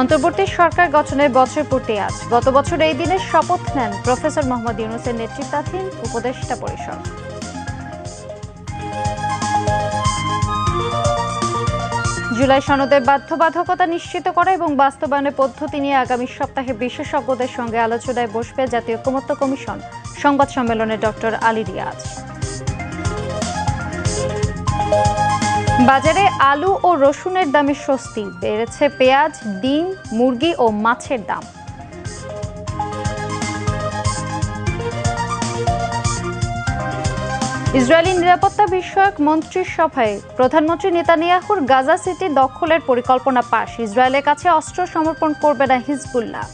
অন্তর্বর্তী সরকার গঠনের বছর পূর্তি আজ। গত বছর এই দিনে শপথ নেন প্রফেসর মোহাম্মদ ইউনুসের নেতৃত্বাধীন উপদেষ্টা পরিষদ। জুলাই সনদের বাধ্যবাধকতা নিশ্চিত করা এবং বাস্তবায়নের পদ্ধতি নিয়ে আগামী সপ্তাহে বিশেষজ্ঞদের সঙ্গে আলোচনায় বসবে জাতীয় ঐকমত্য কমিশন। সংবাদ সম্মেলনে ডক্টর আলী রিয়াজ। বাজারে আলু ও রসুনের দামে স্বস্তি, বেড়েছে পেঁয়াজ, ডিম, মুরগি ও মাছের দাম। ইসরায়েলি নিরাপত্তা বিষয়ক মন্ত্রিসভায় প্রধানমন্ত্রী নেতানিয়াহুর গাজা সিটি দখলের পরিকল্পনা পাশ। ইসরায়েলের কাছে অস্ত্র সমর্পণ করবে না হিজবুল্লাহ।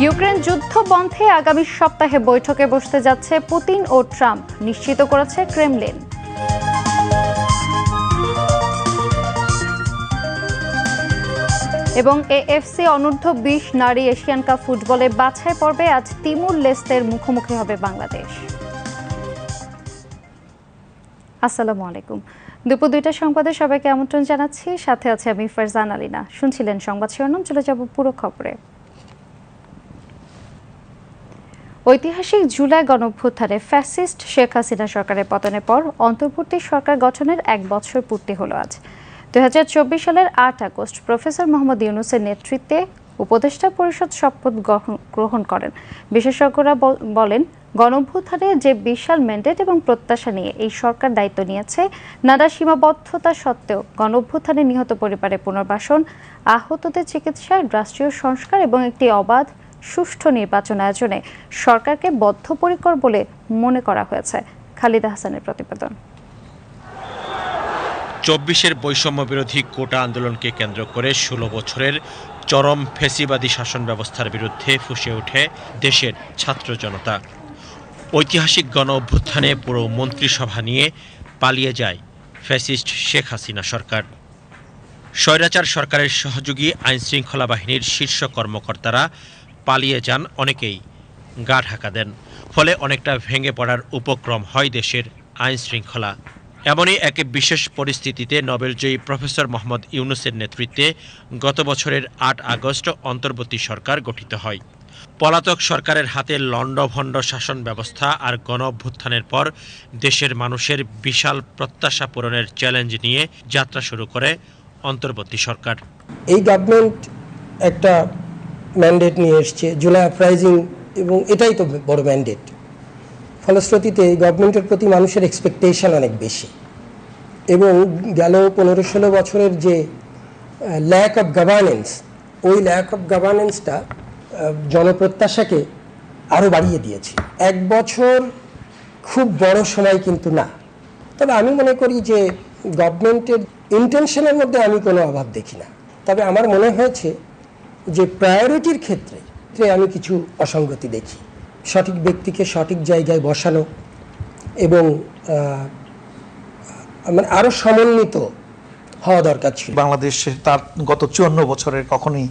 ইউক্রেন যুদ্ধ বন্ধে আগামী সপ্তাহে বৈঠকে বসতে যাচ্ছে পুতিন ও ট্রাম্প, নিশ্চিত করেছে ক্রেমলিন। এবং এএফসি অনূর্ধ্ব বিশ নারী এশিয়ান কাপ ফুটবলে বাছাই পর্বে আজ তিমুর লেস্তের মুখোমুখি হবে বাংলাদেশ। আসসালামু আলাইকুম। দুপুর দুইটা সংবাদে সবাইকে আমন্ত্রণ জানাচ্ছি। সাথে আছে আমি ফারজান আলিনা শুনছিলেন সংবাদ শিরোনাম, চলে যাব পুরো খবরে। ঐতিহাসিক জুলাই গণঅভ্যুত্থানে ফ্যাসিস্ট শেখ হাসিনা সরকারের পতনের পর অন্তর্বর্তী সরকার গঠনের এক বছর পূর্তি হলো আজ। দুই হাজার চব্বিশ সালের আট আগস্ট প্রফেসর মোহাম্মদ ইউনুসের নেতৃত্বে উপদেষ্টা পরিষদ শপথ গ্রহণ- করেন। বিশেষজ্ঞরা বল- বলেন গণঅভ্যুত্থানে যে বিশাল ম্যান্ডেট এবং প্রত্যাশা নিয়ে এই সরকার দায়িত্ব নিয়েছে, নানা সীমাবদ্ধতা সত্ত্বেও গণঅভ্যুত্থানে নিহত পরিবারের পুনর্বাসন, আহতদের চিকিৎসা, রাষ্ট্রীয় সংস্কার এবং একটি অবাধ সুষ্ঠু নির্বাচন আয়োজনে সরকারকে বদ্ধপরিকর বলে মনে করা হয়েছে। খালিদা হাসানের প্রতিবেদন। চব্বিশের বৈষম্য বিরোধী কোটা আন্দোলনকে কেন্দ্র করে ষোলো বছরের চরম ফেসিবাদী শাসন ব্যবস্থার বিরুদ্ধে ফুসে ওঠে দেশের ছাত্র জনতা। ঐতিহাসিক গণ অভ্যুত্থানে পুরো মন্ত্রিসভা নিয়ে পালিয়ে যায় ফ্যাসিস্ট শেখ হাসিনা সরকার। স্বৈরাচার সরকারের সহযোগী আইনশৃঙ্খলা বাহিনীর শীর্ষ কর্মকর্তারা পালিয়ে যান অনেকেই। গা ঢাকা দেন। ফলে অনেকটা ভেঙে পড়ার উপক্রম হয় দেশের আইন শৃঙ্খলা। এমনই এক বিশেষ পরিস্থিতিতে নোবেলজয়ী প্রফেসর মোহাম্মদ ইউনুসের নেতৃত্বে গত বছরের আট আগস্ট অন্তর্বর্তী সরকার গঠিত হয়। পলাতক সরকারের হাতে লণ্ডভণ্ড শাসন ব্যবস্থা আর গণ পর দেশের মানুষের বিশাল প্রত্যাশা পূরণের চ্যালেঞ্জ নিয়ে যাত্রা শুরু করে অন্তর্বর্তী সরকার। এই গভর্নমেন্ট একটা ম্যান্ডেট নিয়ে এসছে জুলাই আপরাইজিং এবং এটাই তো বড় ম্যান্ডেট ফলশ্রুতিতে গভর্নমেন্টের প্রতি মানুষের এক্সপেকটেশন অনেক বেশি। এবং গেল পনেরো ষোলো বছরের যে ল্যাক অফ গভর্নেন্স ওই ল্যাক অফ গভর্নেন্সটা জনপ্রত্যাশাকে আরও বাড়িয়ে দিয়েছে। এক বছর খুব বড় সময় কিন্তু না। তবে আমি মনে করি যে গভর্নমেন্টের ইন্টেনশনের মধ্যে আমি কোনো অভাব দেখি না। তবে আমার মনে হয়েছে যে প্রায়োরিটির ক্ষেত্রে আমি কিছু অসঙ্গতি দেখি। সঠিক ব্যক্তিকে সঠিক জায়গায় বসানো এবং মানে আরও সমন্বিত হওয়া দরকার ছিল। বাংলাদেশ তার গত চুয়ান্ন বছরের কখনোই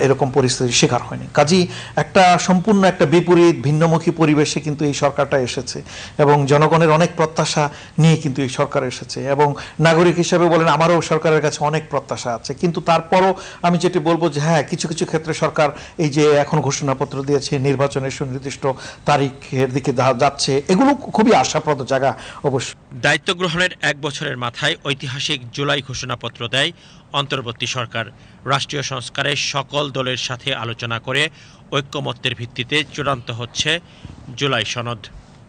এরকম পরিস্থিতির শিকার হয়নি। কাজী একটা সম্পূর্ণ একটা বিপরীত ভিন্নমুখী পরিবেশে কিন্তু এই সরকারটা এসেছে এবং জনগণের অনেক প্রত্যাশা নিয়ে কিন্তু এই সরকার এসেছে এবং নাগরিক হিসেবে বলেন আমারও সরকারের কাছে অনেক প্রত্যাশা আছে। কিন্তু তারপরও আমি যেটি বলব যে হ্যাঁ কিছু কিছু ক্ষেত্রে সরকার এই যে এখন ঘোষণাপত্র দিয়েছে নির্বাচনের সুনির্দিষ্ট তারিখের দিকে যা- যাচ্ছে এগুলো খুবই আশাপ্রদ জায়গা অবশ্যই দায়িত্ব গ্রহণের এক বছরের মাথায় ঐতিহাসিক জুলাই ঘোষণাপত্র দেয় অন্তর্বর্তী সরকার। রাষ্ট্রীয় সংস্কারে সকল দলের সাথে আলোচনা করে ঐক্যমত্যের ভিত্তিতে চূড়ান্ত হচ্ছে জুলাই সনদ।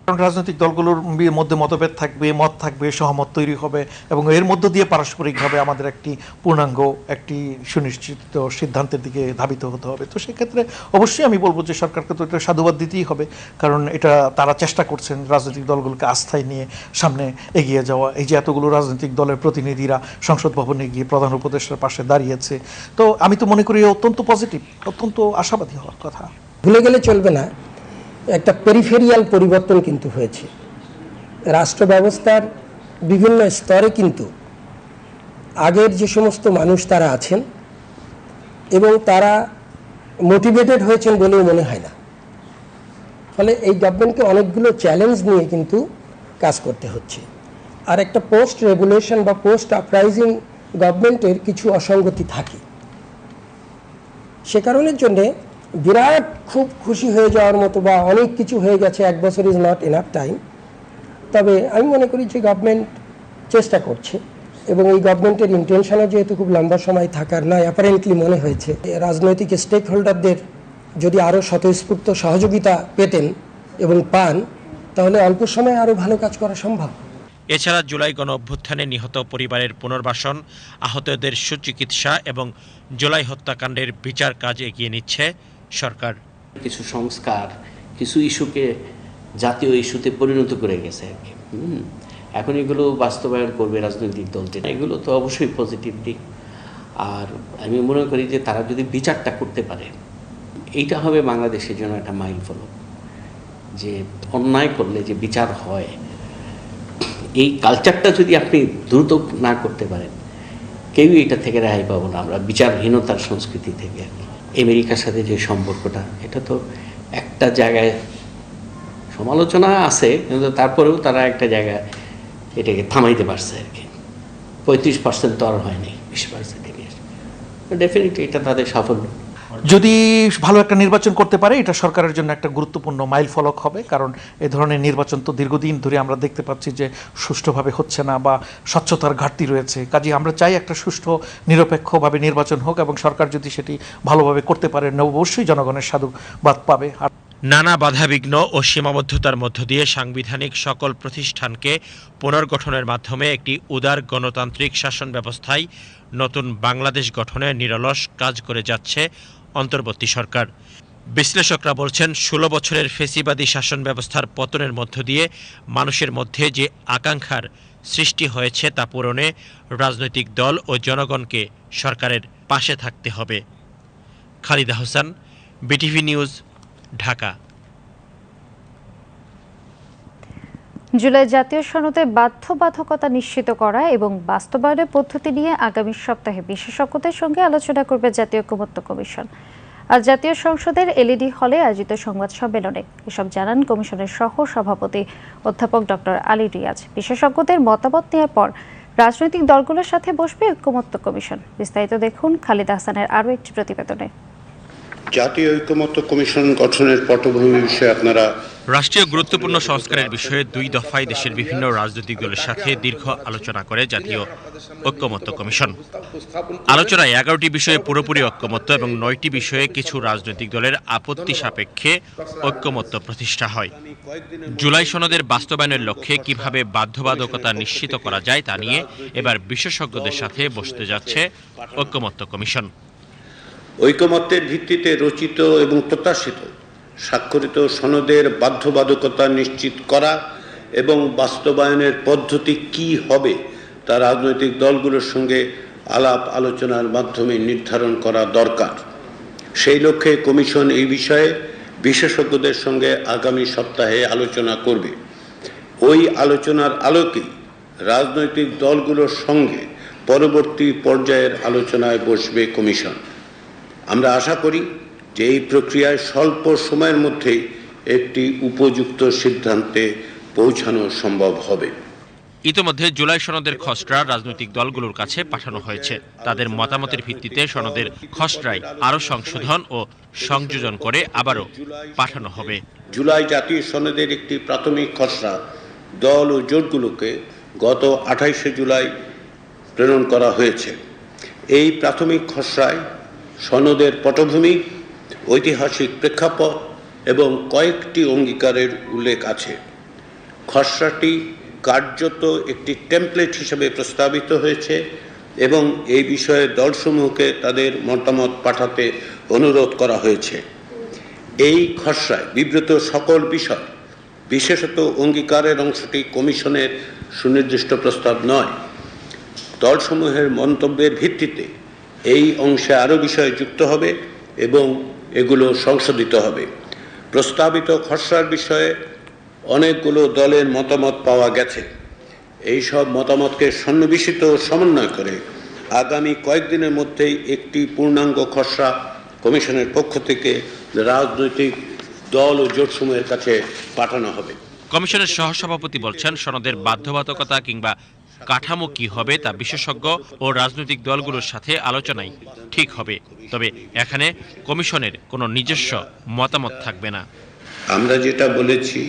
রাজনৈতিক দলগুলোর মধ্যে মতভেদ থাকবে, মত থাকবে, সহমত তৈরি হবে এবং এর মধ্য দিয়ে পারস্পরিকভাবে আমাদের একটি পূর্ণাঙ্গ, একটি সুনিশ্চিত সিদ্ধান্তের দিকে ধাবিত হতে হবে। তো সেক্ষেত্রে অবশ্যই আমি বলব যে সরকারকে তো এটা সাধুবাদ দিতেই হবে, কারণ এটা তারা চেষ্টা করছেন রাজনৈতিক দলগুলোকে আস্থায় নিয়ে সামনে এগিয়ে যাওয়া। এই যে এতগুলো রাজনৈতিক দলের প্রতিনিধিরা সংসদ ভবনে গিয়ে প্রধান উপদেষ্টার পাশে দাঁড়িয়েছে। তো আমি তো মনে করি অত্যন্ত পজিটিভ অত্যন্ত আশাবাদী হওয়ার কথা। ভুলে গেলে চলবে না। একটা পেরিফেরিয়াল পরিবর্তন কিন্তু হয়েছে। রাষ্ট্র ব্যবস্থার বিভিন্ন স্তরে কিন্তু আগের যে সমস্ত মানুষ তারা আছেন এবং তারা মোটিভেটেড হয়েছেন বলেও মনে হয় না। ফলে এই গভর্নমেন্টকে অনেকগুলো চ্যালেঞ্জ নিয়ে কিন্তু কাজ করতে হচ্ছে। আর একটা পোস্ট রেগুলেশন বা পোস্ট আপরাইজিং গভর্নমেন্টের কিছু অসঙ্গতি থাকে। সে কারণের জন্যে বিরাট খুব খুশি হয়ে যাওয়ার মতো বা অনেক কিছু হয়ে গেছে, এক বছর ইজ নট এনাফ টাইম তবে আমি মনে করি যে গভর্নমেন্ট চেষ্টা করছে এবং এই গভর্নমেন্টের ইন্টেনশনও যেহেতু খুব লম্বা সময় থাকার নয় অ্যাপারেন্টলি মনে হয়েছে, রাজনৈতিক স্টেক হোল্ডারদের যদি আরও স্বতঃস্ফূর্ত সহযোগিতা পেতেন এবং পান, তাহলে অল্প সময়ে আরও ভালো কাজ করা সম্ভব। এছাড়া জুলাই গণ অভ্যুত্থানে নিহত পরিবারের পুনর্বাসন, আহতদের সুচিকিৎসা এবং জুলাই হত্যাকাণ্ডের বিচার কাজ এগিয়ে নিচ্ছে। সরকার কিছু সংস্কার, কিছু ইস্যুকে জাতীয় ইস্যুতে পরিণত করে গেছে আর কি। এখন এগুলো বাস্তবায়ন করবে রাজনৈতিক দলটি এগুলো তো অবশ্যই পজিটিভ দিক আর আমি মনে করি যে তারা যদি বিচারটা করতে পারে, এইটা হবে বাংলাদেশের জন্য একটা মাইল ফলক যে অন্যায় করলে যে বিচার হয়, এই কালচারটা যদি আপনি দ্রুত না করতে পারেন, কেউই এটা থেকে রেহাই পাবো না আমরা, বিচারহীনতার সংস্কৃতি থেকে আর কি। আমেরিকার সাথে যে সম্পর্কটা, এটা তো একটা জায়গায় সমালোচনা আছে, কিন্তু তারপরেও তারা একটা জায়গায় এটাকে থামাইতে পারছে আর কি। পঁয়ত্রিশ পার্সেন্ট তো আর হয়নি, বিশ পার্সেন্ট ডেফিনেটলি এটা তাদের সাফল্য। যদি ভালো একটা নির্বাচন করতে পারে, এটা সরকারের জন্য একটা গুরুত্বপূর্ণ মাইল ফলক হবে, কারণ এ ধরনের নির্বাচন তো দীর্ঘদিন ধরে আমরা দেখতে পাচ্ছি যে সুষ্ঠুভাবে হচ্ছে না বা স্বচ্ছতার ঘাটতি রয়েছে। কাজে আমরা চাই একটা সুষ্ঠু, নিরপেক্ষভাবে নির্বাচন হোক এবং সরকার যদি সেটি ভালোভাবে করতে পারে অবশ্যই জনগণের সাধুবাদ পাবে। আর নানা বাধাবিঘ্ন ও সীমাবদ্ধতার মধ্য দিয়ে সাংবিধানিক সকল প্রতিষ্ঠানকে পুনর্গঠনের মাধ্যমে একটি উদার গণতান্ত্রিক শাসন ব্যবস্থায় নতুন বাংলাদেশ গঠনে নিরলস কাজ করে যাচ্ছে অন্তর্বর্তী সরকার। বিশ্লেষকরা বলছেন, ষোলো বছরের ফেসিবাদী শাসন ব্যবস্থার পতনের মধ্য দিয়ে মানুষের মধ্যে যে আকাঙ্ক্ষার সৃষ্টি হয়েছে তা পূরণে রাজনৈতিক দল ও জনগণকে সরকারের পাশে থাকতে হবে। Khalida Hossain, BTV news, Dhaka. July জাতীয় সনদে বাধ্যবাধকতা নিশ্চিত করা এবং বাস্তবায়নের পদ্ধতি নিয়ে আগামী সপ্তাহে বিশেষজ্ঞদের সঙ্গে আলোচনা করবে জাতীয় ঐকমত্য কমিশন। আর জাতীয় সংসদের এলইডি হলে আয়োজিত সংবাদ সম্মেলনে এসব জানান কমিশনের সহ সভাপতি অধ্যাপক ডক্টর আলী রিয়াজ। বিশেষজ্ঞদের মতামত নেওয়ার পর রাজনৈতিক দলগুলোর সাথে বসবে ঐকমত্য কমিশন। বিস্তারিত দেখুন খালিদ হাসানের আরও একটি প্রতিবেদনে। জাতীয় ঐকমত্য কমিশন গঠনের পটভূমি বিষয়ে আপনারা রাষ্ট্রীয় গুরুত্বপূর্ণ সংস্কারের বিষয়ে দুই দফায় দেশের বিভিন্ন রাজনৈতিক দলের সাথে দীর্ঘ আলোচনা করে জাতীয় ঐক্যমত্য কমিশন। আলোচনায় এগারোটি বিষয়ে পুরোপুরি ঐক্যমত্য এবং নয়টি বিষয়ে কিছু রাজনৈতিক দলের আপত্তি সাপেক্ষে ঐক্যমত্য প্রতিষ্ঠা হয়। জুলাই সনদের বাস্তবায়নের লক্ষ্যে কীভাবে বাধ্যবাধকতা নিশ্চিত করা যায় তা নিয়ে এবার বিশেষজ্ঞদের সাথে বসতে যাচ্ছে ঐক্যমত্য কমিশন। ঐকমত্যের ভিত্তিতে রচিত এবং প্রত্যাশিত স্বাক্ষরিত সনদের বাধ্যবাধকতা নিশ্চিত করা এবং বাস্তবায়নের পদ্ধতি কি হবে তা রাজনৈতিক দলগুলোর সঙ্গে আলাপ আলোচনার মাধ্যমে নির্ধারণ করা দরকার। সেই লক্ষ্যে কমিশন এই বিষয়ে বিশেষজ্ঞদের সঙ্গে আগামী সপ্তাহে আলোচনা করবে। ওই আলোচনার আলোকেই রাজনৈতিক দলগুলোর সঙ্গে পরবর্তী পর্যায়ের আলোচনায় বসবে কমিশন। আমরা আশা করি যে এই প্রক্রিয়ায় স্বল্প সময়ের মধ্যে একটি উপযুক্ত সিদ্ধান্তে পৌঁছানো সম্ভব হবে। ইতোমধ্যে জুলাই সনদের খসড়া রাজনৈতিক দলগুলোর কাছে পাঠানো হয়েছে। তাদের মতামতের ভিত্তিতে সনদের খসড়ায় আরও সংশোধন ও সংযোজন করে আবারও পাঠানো হবে। জুলাই জাতীয় সনদের একটি প্রাথমিক খসড়া দল ও জোটগুলোকে গত আঠাইশে জুলাই প্রেরণ করা হয়েছে। এই প্রাথমিক খসড়ায় সনদের পটভূমি, ঐতিহাসিক প্রেক্ষাপট এবং কয়েকটি অঙ্গীকারের উল্লেখ আছে। খসড়াটি কার্যত একটি টেমপ্লেট হিসেবে প্রস্তাবিত হয়েছে এবং এই বিষয়ে দলসমূহকে তাদের মতামত পাঠাতে অনুরোধ করা হয়েছে। এই খসড়ায় বিব্রত সকল বিষয়, বিশেষত অঙ্গীকারের অংশটি কমিশনের সুনির্দিষ্ট প্রস্তাব নয়। দলসমূহের মন্তব্যের ভিত্তিতে এই অংশে আরও বিষয় যুক্ত হবে এবং এগুলো সংশোধিত হবে। প্রস্তাবিত খসড়ার বিষয়ে অনেকগুলো দলের মতামত পাওয়া গেছে। এই সব মতামতকে সন্নিবেশিত সমন্বয় করে আগামী কয়েকদিনের মধ্যেই একটি পূর্ণাঙ্গ খসড়া কমিশনের পক্ষ থেকে রাজনৈতিক দল ও জোটসমূহের কাছে পাঠানো হবে। কমিশনের সহসভাপতি বলছেন, সনদের বাধ্যবাধকতা কিংবা কাঠামো কি হবে তা বিশেষজ্ঞ ও রাজনৈতিক দলগুলোর সাথে আলোচনায় ঠিক হবে। তবে এখানে কমিশনের কোনো নিজস্ব মতামত থাকবে না। আমরা যেটা বলেছি,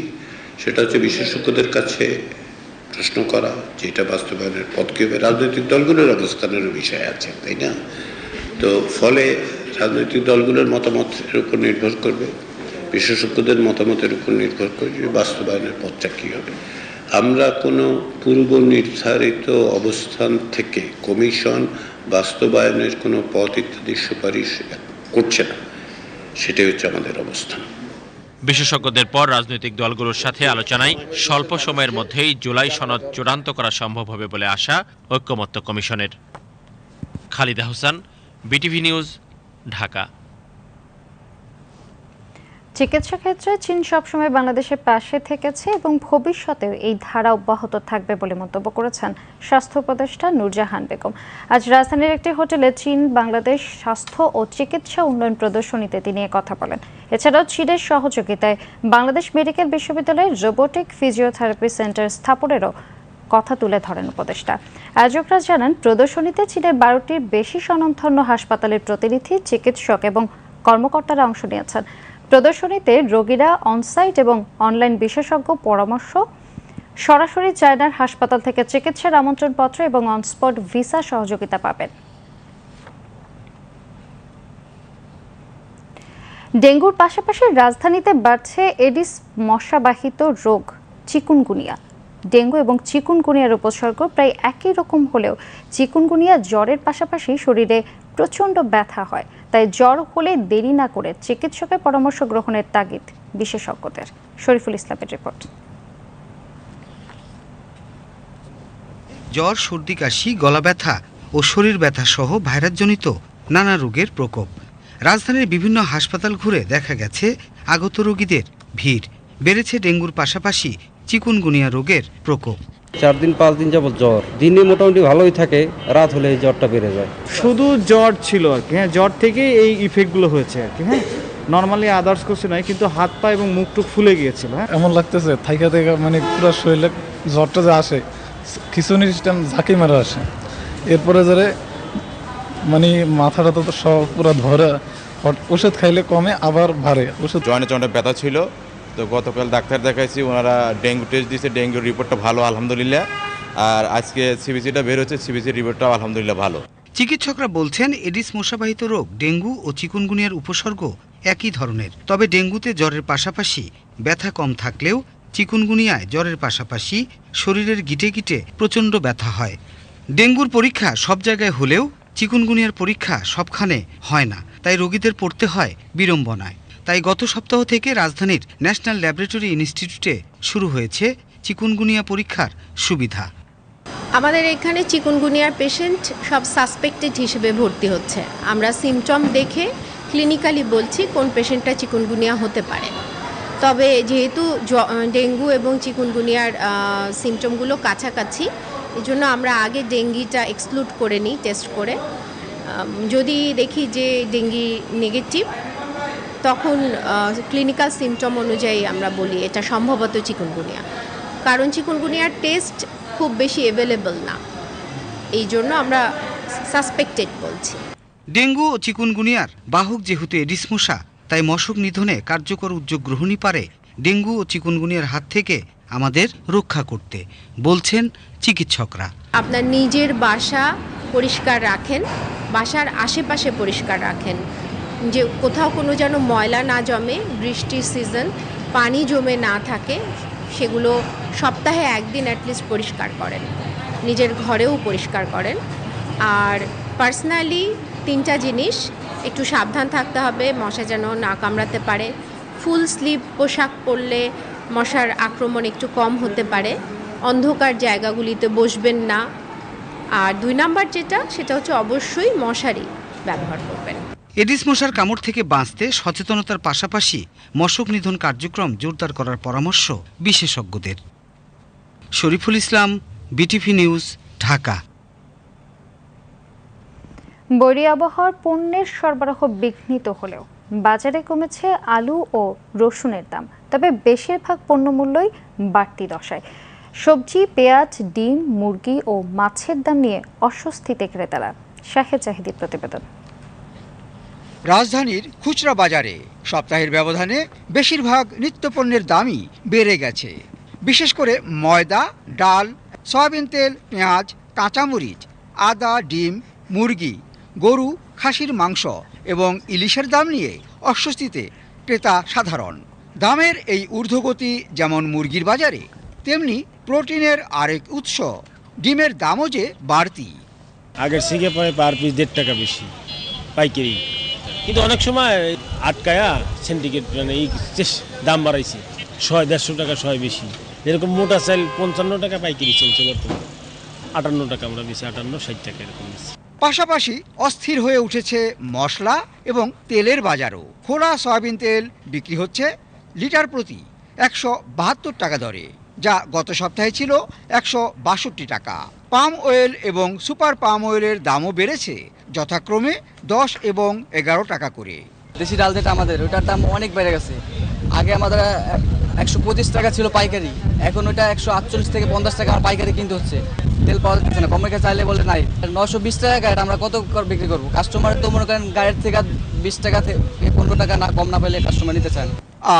সেটা হচ্ছে বিশেষজ্ঞদের কাছে প্রশ্ন করা, যেটা বাস্তবায়নের হবে রাজনৈতিক দলগুলোর অবস্থানের বিষয় আছে, তাই না? তো ফলে রাজনৈতিক দলগুলোর মতামতের উপর নির্ভর করবে, বিশেষজ্ঞদের মতামতের উপর নির্ভর করবে বাস্তবায়নের পথটা কী হবে। আমরা কোনো পূর্ব নির্ধারিত অবস্থান থেকে কমিশন, বাস্তবায়নের কোনো পথ ইত্যাদি সুপারিশ করছে না। সেটাই হচ্ছে আমাদের অবস্থান। বিশেষজ্ঞদের পর রাজনৈতিক দলগুলোর সাথে আলোচনায় স্বল্প সময়ের মধ্যেই জুলাই সনদ চূড়ান্ত করা সম্ভব হবে বলে আশা ঐক্যমত্য কমিশনের। Khalida Hossain, BTV news, Dhaka. চিকিৎসা ক্ষেত্রে চীন সবসময় বাংলাদেশের পাশে থেকেছে এবং ভবিষ্যতেও এই ধারা অব্যাহত থাকবে বলে মন্তব্য করেছেন স্বাস্থ্য উপদেষ্টা নূরজাহান বেগম। আজ রাজধানীর একটি হোটেলে চীন, বাংলাদেশ স্বাস্থ্য ও চিকিৎসা উন্নয়ন প্রদর্শনীতে তিনি কথা বলেন। এছাড়াও চীনের সহযোগিতায় বাংলাদেশ মেডিকেল বিশ্ববিদ্যালয়ের রোবোটিক ফিজিওথেরাপি সেন্টার স্থাপনেরও কথা তুলে ধরেন উপদেষ্টা। আয়োজকরা জানান, প্রদর্শনীতে চীনের বারোটির বেশি স্বনামধন্য হাসপাতালের প্রতিনিধি, চিকিৎসক এবং কর্মকর্তারা অংশ নিয়েছেন। প্রদর্শনীতে রোগীরা অনসাইট এবং অনলাইন বিশেষজ্ঞ পরামর্শ, সরাসরি চায়নার হাসপাতাল থেকে চিকিৎসার আমন্ত্রণপত্র এবং অনস্পট ভিসা সহযোগিতা পাবেন। ডেঙ্গুর পাশাপাশি রাজধানীতে বাড়ছে এডিস মশাবাহিত রোগ, চিকুনগুনিয়া। ডেঙ্গু এবং চিকুনগুনিয়ার উপসর্গ প্রায় একই রকম হলেও চিকুনগুনিয়া জ্বরের পাশাপাশি শরীরে প্রচণ্ড ব্যথা হয়, তাই জ্বর হলে দেরি না করে চিকিৎসকের পরামর্শ গ্রহণের তাগিদ বিশেষজ্ঞদের। শরীফুল ইসলামের রিপোর্ট। জ্বর, সর্দি, কাশি, গলা ব্যথা ও শরীর ব্যথা সহ ভাইরাসজনিত নানা রোগের প্রকোপ। রাজধানীর বিভিন্ন হাসপাতাল ঘুরে দেখা গেছে আগত রোগীদের ভিড়। বেড়েছে ডেঙ্গুর পাশাপাশি চিকুনগুনিয়া রোগের প্রকোপ। চার দিন পাঁচ দিন যাবত জ্বর। দিনে মোটামুটি ভালোই থাকে রাত হলে এই জ্বরটা বেড়ে যায়। শুধু জ্বর ছিল আর কি হ্যাঁ জ্বর থেকে এই ইফেক্টগুলো হয়েছে আর কি হ্যাঁ। নর্মালি আদার্স কিছু নাই কিন্তু হাত পা এবং মুখ টুক ফুলে গিয়েছিল হ্যাঁ। এমন লাগতেছে থাইকা থাইকা মানে পুরো শরীরে জ্বরটা যে আসে খিচুনি সিস্টেম ঝাঁকি মারা আসে। এরপরে ধরে মানে মাথাটা তো সব পুরো ধরে হট- ওষুধ খাইলে কমে আবার ভারে ওষুধ জয়েন্টে জয়েন্টে ব্যথা ছিল তো গতকাল ডাক্তার দেখাইছি, ওনারা ডেঙ্গু টেস্ট দিয়েছে ডেঙ্গুর রিপোর্টটা ভালো, আলহামদুলিল্লাহ। আর আজকে সিবিসিটা বের হচ্ছে সিবিসির রিপোর্টটাও আলহামদুলিল্লাহ ভালো। চিকিৎসকরা বলছেন, এডিস মশাবাহিত রোগ, ডেঙ্গু ও চিকুনগুনিয়ার উপসর্গ একই ধরনের। তবে ডেঙ্গুতে জ্বরের পাশাপাশি ব্যথা কম থাকলেও চিকুনগুনিয়ায় জ্বরের পাশাপাশি শরীরের গিটে গিটে প্রচণ্ড ব্যথা হয়। ডেঙ্গুর পরীক্ষা সব জায়গায় হলেও চিকুনগুনিয়ার পরীক্ষা সবখানে হয় না। তাই রোগীদের পড়তে হয় বিড়ম্বনায়। তাই গত সপ্তাহ থেকে রাজধানীর ন্যাশনাল ল্যাবরেটরি ইনস্টিটিউটে শুরু হয়েছে চিকুনগুনিয়া পরীক্ষার সুবিধা। আমাদের এখানে চিকুনগুনিয়ার পেশেন্ট সব সাসপেক্টেড হিসেবে ভর্তি হচ্ছে। আমরা সিমটম দেখে ক্লিনিক্যালি বলছি কোন পেশেন্টটা চিকুনগুনিয়া হতে পারে। তবে যেহেতু ডেঙ্গু এবং চিকুনগুনিয়ার সিমটমগুলো কাছাকাছি এই জন্য আমরা আগে ডেঙ্গিটা এক্সক্লুড করে নিই টেস্ট করে। যদি দেখি যে ডেঙ্গি নেগেটিভ তখন ক্লিনিক্যাল সিমটম অনুযায়ী আমরা বলি এটা সম্ভবত চিকুনগুনিয়া। কারণ চিকুনগুনিয়ার টেস্ট খুব বেশি অ্যাভেলেবল না। এই জন্য আমরা সাসপেক্টেড বলছি। ডেঙ্গু ও চিকুনগুনিয়ার বাহক যেহেতু এডিস মশা তাই মশক নিধনে কার্যকর উদ্যোগ গ্রহণই পারে ডেঙ্গু ও চিকুনগুনিয়ার হাত থেকে আমাদের রক্ষা করতে বলছেন চিকিৎসকরা। আপনার নিজের বাসা পরিষ্কার রাখেন বাসার আশেপাশে পরিষ্কার রাখেন। যে কোথাও কোনো যেন ময়লা না জমে বৃষ্টির সিজন পানি জমে না থাকে, সেগুলো সপ্তাহে একদিন অ্যাটলিস্ট পরিষ্কার করেন। নিজের ঘরেও পরিষ্কার করেন। আর পার্সোনালি তিনটা জিনিস, একটু সাবধান থাকতে হবে, মশা যেন না কামড়াতে পারে। ফুল স্লিভ পোশাক পরলে মশার আক্রমণ একটু কম হতে পারে। অন্ধকার জায়গাগুলিতে বসবেন না। আর দুই নাম্বার যেটা, সেটা হচ্ছে অবশ্যই মশারি ব্যবহার করবেন। এডিস মশার কামড় থেকে বাঁচতে সচেতনতার পাশাপাশি মশক নিধন কার্যক্রম জোরদার করার পরামর্শ বিশেষজ্ঞদের। Shariful Islam, BTV news, Dhaka. বৈরী আবহাওয়ার পণ্যের সরবরাহ বিঘ্নিত হলেও বাজারে কমেছে আলু ও রসুনের দাম, তবে বেশিরভাগ পণ্যমূল্যই বাড়তি দশায়। সবজি, পেঁয়াজ, ডিম, মুরগি ও মাছের দাম নিয়ে অস্বস্তিতে ক্রেতারা। শাহেদ চাহিদি প্রতিবেদন। রাজধানীর খুচরা বাজারে সপ্তাহের ব্যবধানে বেশিরভাগ নিত্যপণ্যের দামই বেড়ে গেছে। বিশেষ করে ময়দা, ডাল, সয়াবিন তেল, পেঁয়াজ, কাঁচামরিচ, আদা, ডিম, মুরগি, গরু, খাসির মাংস এবং ইলিশের দাম নিয়ে অস্বস্তিতে ক্রেতা সাধারণ। দামের এই ঊর্ধ্বগতি যেমন মুরগির বাজারে, তেমনি প্রোটিনের আরেক উৎস, ডিমের দামও যে বাড়তি। আগের থেকে পরে পার পিস দেড় টাকা বেশি, পাইকারি। কিন্তু অনেক সময় আটকায়া সিন্ডিকেট মানে এই দাম বাড়াইছে, ছয় দেড়শো টাকা, ছয় বেশি। যেরকম মোটা চাল পঞ্চান্ন টাকা পাইকারি চলছে বর্তমানে। আটান্ন টাকা আমরা বেশি, আটান্ন, ষাট টাকা এরকম বেশি। পাশাপাশি অস্থির হয়ে উঠেছে মশলা এবং তেলের বাজারও। খোলা সয়াবিন তেল বিক্রি হচ্ছে লিটার প্রতি একশো বাহাত্তর টাকা দরে, যা গত সপ্তাহে ছিল একশো বাষট্টি টাকা। পাম অয়েল এবং সুপার পাম অয়েলের দামও বেড়েছে যথাক্রমে দশ এবং এগারো টাকা করে। দেশি ডাল যেটা আমাদের ওটার দাম অনেক বেড়ে গেছে। আগে আমাদের একশো পঁচিশ টাকা ছিল পাইকারি এখন ওটা একশো আটচল্লিশ থেকে পঞ্চাশ টাকা আমার পাইকারি কিনতে হচ্ছে। তেল পাওয়া যাচ্ছে না কমে চাইলে বলে নাই। নশো বিশ টাকা গাড়ি আমরা কত করে বিক্রি করব? কাস্টমার তো মনে করেন গাড়ির থেকে বিশ টাকা থেকে পনেরো টাকা না কম না পেলে কাস্টমার নিতে চান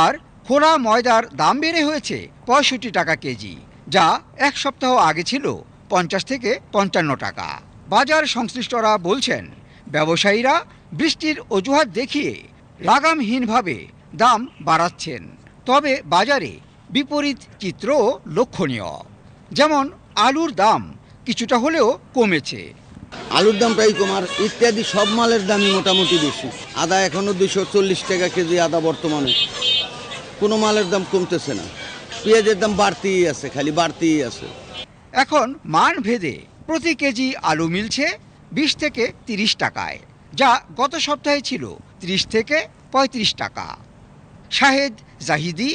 আর খোলা ময়দার দাম বেড়ে হয়েছে পঁয়ষট্টি টাকা কেজি যা এক সপ্তাহ আগে ছিল। পঞ্চাশ থেকে পঞ্চান্ন টাকা। বাজার সংশ্লিষ্টরা বলছেন, ব্যবসায়ীরা বৃষ্টির অজুহাত দেখিয়ে লাগামহীনভাবে দাম বাড়াচ্ছেন। তবে বাজারে বিপরীত চিত্রও লক্ষণীয়। যেমন, আলুর দাম কিছুটা হলেও কমেছে। আলুর দাম প্রায় কমার ইত্যাদি সব মালের দামই মোটামুটি বেশি। আদা এখনও দুশো চল্লিশ টাকা কেজি, আদা বর্তমানে কোনো মালের দাম কমতেছে না। পেঁয়াজের দাম বাড়তেই আছে, খালি বাড়তেই আছে। এখন মান ভেদে প্রতি কেজি আলু মিলছে বিশ থেকে তিরিশ টাকায়, যা গত সপ্তাহে ছিল ত্রিশ থেকে পঁয়ত্রিশ টাকা। Shahed Jahidi,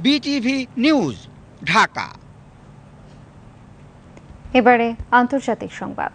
BTV news, Dhaka. এবারে আন্তর্জাতিক সংবাদ।